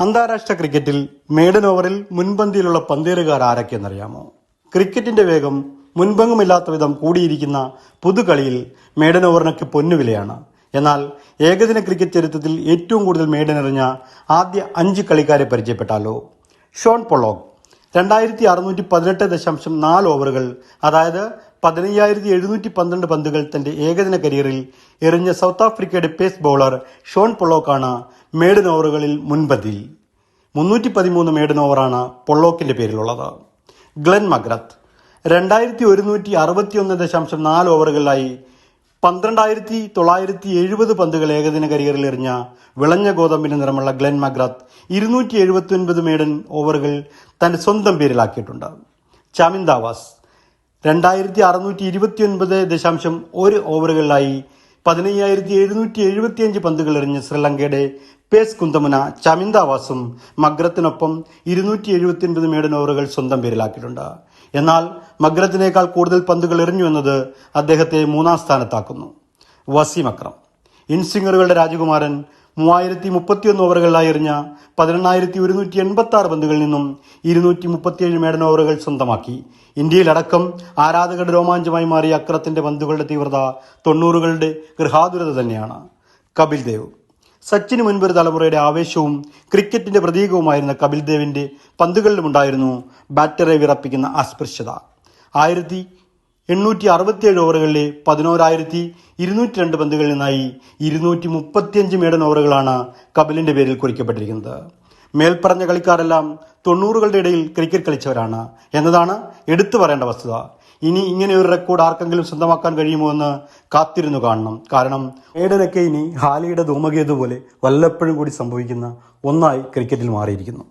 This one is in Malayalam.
അന്താരാഷ്ട്ര ക്രിക്കറ്റിൽ മേഡൻ ഓവറിൽ മുൻപന്തിയിലുള്ള പന്തേറുകാർ ആരൊക്കെയെന്നറിയാമോ? ക്രിക്കറ്റിന്റെ വേഗം മുൻപങ്ങുമില്ലാത്ത വിധം കൂടിയിരിക്കുന്ന പുതുകളിയിൽ മേഡൻ ഓവറിനൊക്കെ പൊന്നുവിലയാണ് എന്നാൽ ഏകദിന ക്രിക്കറ്റ് ചരിത്രത്തിൽ ഏറ്റവും കൂടുതൽ മേഡൻ എറിഞ്ഞ ആദ്യ അഞ്ച് കളിക്കാരെ പരിചയപ്പെട്ടാലോ? ഷോൺ പൊളോഗ് രണ്ടായിരത്തി അറുന്നൂറ്റി പതിനെട്ട് ദശാംശം നാല് ഓവറുകൾ അതായത് പതിനയ്യായിരത്തി എഴുന്നൂറ്റി പന്ത്രണ്ട് പന്തുകൾ തന്റെ ഏകദിന കരിയറിൽ എറിഞ്ഞ സൗത്ത് ആഫ്രിക്കയുടെ പേസ് ബൗളർ ഷോൺ പൊള്ളോക്കാണ് മേഡൻ ഓവറുകളിൽ മുൻപന്തിയിൽ. മുന്നൂറ്റി പതിമൂന്ന് മേഡൻ ഓവറാണ് പൊള്ളോക്കിന്റെ പേരിലുള്ളത്. ഗ്ലെൻ മഗ്രത്ത് രണ്ടായിരത്തി ഒരുന്നൂറ്റി അറുപത്തിയൊന്ന് ദശാംശം നാല് ഓവറുകളിലായി പന്ത്രണ്ടായിരത്തി തൊള്ളായിരത്തി എഴുപത് പന്തുകൾ ഏകദിന കരിയറിൽ എറിഞ്ഞ വിളഞ്ഞ ഗോതമ്പിന് നിറമുള്ള ഗ്ലെൻ മഗ്രാത്ത് ഇരുന്നൂറ്റി എഴുപത്തി ഒൻപത് മേഡൻ ഓവറുകൾ തന്റെ സ്വന്തം പേരിലാക്കിയിട്ടുണ്ട്. ചാമിന്ദാവാസ് രണ്ടായിരത്തി അറുന്നൂറ്റി ഇരുപത്തി ഒൻപത് ദശാംശം ഒരു ഓവറുകളിലായി പതിനയ്യായിരത്തി എഴുന്നൂറ്റി എഴുപത്തിയഞ്ച് പന്തുകൾ എറിഞ്ഞ് ശ്രീലങ്കയുടെ പേസ് കുന്തമുന ചമിന്ദാവാസും മഗ്രത്തിനൊപ്പം ഇരുന്നൂറ്റി എഴുപത്തിയൊൻപത് മേഡൻ ഓവറുകൾ സ്വന്തം പേരിലാക്കിയിട്ടുണ്ട്. എന്നാൽ മഗ്രത്തിനേക്കാൾ കൂടുതൽ പന്തുകൾ എറിഞ്ഞു എന്നത് അദ്ദേഹത്തെ മൂന്നാം സ്ഥാനത്താക്കുന്നു. വസീം അക്രം. ഇൻസിംഗറുകളുടെ രാജകുമാരൻ മൂവായിരത്തി മുപ്പത്തിയൊന്ന് ഓവറുകളിലായി എറിഞ്ഞ പതിനെണ്ണായിരത്തി ഒരുന്നൂറ്റി എൺപത്തി ആറ് പന്തുകളിൽ നിന്നും ഇരുന്നൂറ്റി മുപ്പത്തിയേഴ് മേഡൻ ഓവറുകൾ സ്വന്തമാക്കി. ഇന്ത്യയിലടക്കം ആരാധകരുടെ രോമാഞ്ചമായി മാറിയ അക്രത്തിന്റെ പന്തുകളുടെ തീവ്രത തൊണ്ണൂറുകളുടെ ഗൃഹാതുരത തന്നെയാണ്. കപിൽ ദേവ്. സച്ചിന് മുൻപൊരു തലമുറയുടെ ആവേശവും ക്രിക്കറ്റിന്റെ പ്രതീകവുമായിരുന്ന കപിൽ ദേവിന്റെ പന്തുകളിലുമുണ്ടായിരുന്നു ബാറ്ററെ വിറപ്പിക്കുന്ന അസ്പൃശ്യത. ആയിരത്തി എണ്ണൂറ്റി അറുപത്തിയേഴ് ഓവറുകളിലെ പതിനോരായിരത്തി ഇരുന്നൂറ്റി രണ്ട് പന്തുകളിൽ നിന്നായി ഇരുന്നൂറ്റി മുപ്പത്തിയഞ്ച് മേഡൻ ഓവറുകളാണ് കപിലിന്റെ പേരിൽ കുറിക്കപ്പെട്ടിരിക്കുന്നത്. മേൽപ്പറഞ്ഞ കളിക്കാരെല്ലാം തൊണ്ണൂറുകളുടെ ഇടയിൽ ക്രിക്കറ്റ് കളിച്ചവരാണ് എന്നതാണ് എടുത്തു പറയേണ്ട വസ്തുത. ഇനി ഇങ്ങനെ ഒരു റെക്കോർഡ് ആർക്കെങ്കിലും സ്വന്തമാക്കാൻ കഴിയുമോ എന്ന് കാത്തിരുന്നു കാണണം. കാരണം മേഡനൊക്കെ ഇനി ഹാലിയുടെ ധൂമകേതു പോലെ വല്ലപ്പോഴും കൂടി സംഭവിക്കുന്ന ഒന്നായി ക്രിക്കറ്റിൽ മാറിയിരിക്കുന്നു.